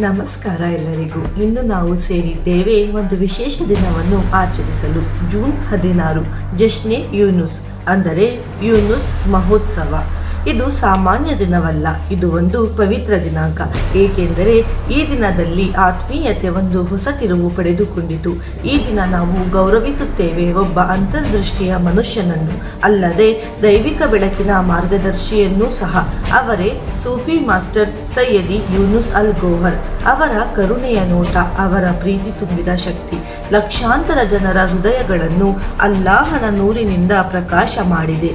ನಮಸ್ಕಾರ ಎಲ್ಲರಿಗೂ. ಇನ್ನು ನಾವು ಸೇರಿದ್ದೇವೆ ಒಂದು ವಿಶೇಷ ದಿನವನ್ನು ಆಚರಿಸಲು. ಜೂನ್ ಹದಿನಾರು, ಜಶ್ನೆ ಯೂನುಸ್, ಅಂದರೆ ಯೂನುಸ್ ಮಹೋತ್ಸವ. ಇದು ಸಾಮಾನ್ಯ ದಿನವಲ್ಲ, ಇದು ಒಂದು ಪವಿತ್ರ ದಿನಾಂಕ. ಏಕೆಂದರೆ ಈ ದಿನದಲ್ಲಿ ಆತ್ಮೀಯತೆ ಒಂದು ಹೊಸ ತಿರುವು ಪಡೆದುಕೊಂಡಿತು. ಈ ದಿನ ನಾವು ಗೌರವಿಸುತ್ತೇವೆ ಒಬ್ಬ ಅಂತರ್ದೃಷ್ಟಿಯ ಮನುಷ್ಯನನ್ನು, ಅಲ್ಲದೆ ದೈವಿಕ ಬೆಳಕಿನ ಮಾರ್ಗದರ್ಶಿಯನ್ನೂ ಸಹ. ಅವರೇ ಸೂಫಿ ಮಾಸ್ಟರ್ ಸೈಯದಿ ಯೂನುಸ್ ಅಲ್ ಗೋಹರ್. ಅವರ ಕರುಣೆಯ ನೋಟ, ಅವರ ಪ್ರೀತಿ ತುಂಬಿದ ಶಕ್ತಿ. ಲಕ್ಷಾಂತರ ಜನರ ಹೃದಯಗಳನ್ನು ಅಲ್ಲಾಹನ ನೂರಿನಿಂದ ಪ್ರಕಾಶ ಮಾಡಿದೆ.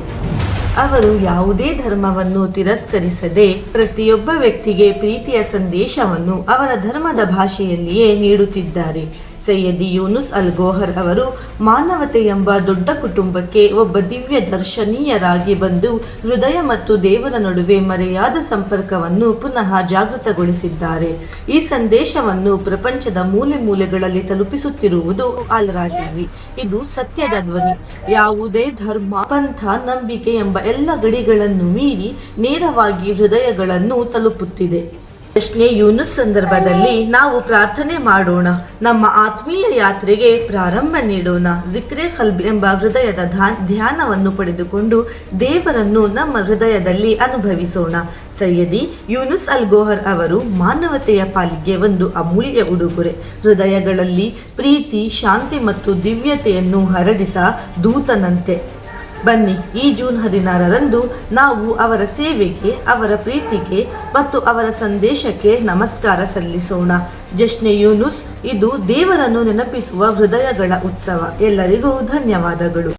ಅವರು ಯಾವುದೇ ಧರ್ಮವನ್ನು ತಿರಸ್ಕರಿಸದೆ ಪ್ರತಿಯೊಬ್ಬ ವ್ಯಕ್ತಿಗೆ ಪ್ರೀತಿಯ ಸಂದೇಶವನ್ನು ಅವರ ಧರ್ಮದ ಭಾಷೆಯಲ್ಲಿಯೇ ನೀಡುತ್ತಿದ್ದಾರೆ. ಸೈಯದಿ ಯೂನುಸ್ ಅಲ್ ಗೋಹರ್ ಅವರು ಮಾನವತೆ ಎಂಬ ದೊಡ್ಡ ಕುಟುಂಬಕ್ಕೆ ಒಬ್ಬ ದಿವ್ಯ ದರ್ಶನೀಯರಾಗಿ ಬಂದು ಹೃದಯ ಮತ್ತು ದೇವರ ನಡುವೆ ಮರೆಯಾದ ಸಂಪರ್ಕವನ್ನು ಪುನಃ ಜಾಗೃತಗೊಳಿಸಿದ್ದಾರೆ. ಈ ಸಂದೇಶವನ್ನು ಪ್ರಪಂಚದ ಮೂಲೆ ಮೂಲೆಗಳಲ್ಲಿ ತಲುಪಿಸುತ್ತಿರುವುದು ಆಲ್ರಾ ಟಿವಿ. ಇದು ಸತ್ಯದ ಧ್ವನಿ. ಯಾವುದೇ ಧರ್ಮ, ಪಂಥ, ನಂಬಿಕೆ ಎಂಬ ಎಲ್ಲ ಗಡಿಗಳನ್ನು ಮೀರಿ ನೇರವಾಗಿ ಹೃದಯಗಳನ್ನು ತಲುಪುತ್ತಿದೆ. ಪ್ರಶ್ನೆ ಯೂನುಸ್ ಸಂದರ್ಭದಲ್ಲಿ ನಾವು ಪ್ರಾರ್ಥನೆ ಮಾಡೋಣ. ನಮ್ಮ ಆತ್ಮೀಯ ಯಾತ್ರೆಗೆ ಪ್ರಾರಂಭ ನೀಡೋಣ. ಜಿಕ್ರೆ ಖಲ್ಬ್ ಎಂಬ ಹೃದಯದ ಧ್ಯಾನ್- ಧ್ಯಾನವನ್ನು ಪಡೆದುಕೊಂಡು ದೇವರನ್ನು ನಮ್ಮ ಹೃದಯದಲ್ಲಿ ಅನುಭವಿಸೋಣ. ಸೈಯದಿ ಯೂನುಸ್ ಅಲ್ಗೋಹರ್ ಅವರು ಮಾನವತೆಯ ಪಾಲಿಗೆ ಒಂದು ಅಮೂಲ್ಯ ಉಡುಗೊರೆ. ಹೃದಯಗಳಲ್ಲಿ ಪ್ರೀತಿ, ಶಾಂತಿ ಮತ್ತು ದಿವ್ಯತೆಯನ್ನು ಹರಡಿತ ದೂತನಂತೆ. ಬನ್ನಿ, ಈ ಜೂನ್ ಹದಿನಾರರಂದು ನಾವು ಅವರ ಸೇವೆಗೆ, ಅವರ ಪ್ರೀತಿಗೆ ಮತ್ತು ಅವರ ಸಂದೇಶಕ್ಕೆ ನಮಸ್ಕಾರ ಸಲ್ಲಿಸೋಣ. ಜಶ್ನೆ ಯೂನುಸ್, ಇದು ದೇವರನ್ನು ನೆನಪಿಸುವ ಹೃದಯಗಳ ಉತ್ಸವ. ಎಲ್ಲರಿಗೂ ಧನ್ಯವಾದಗಳು.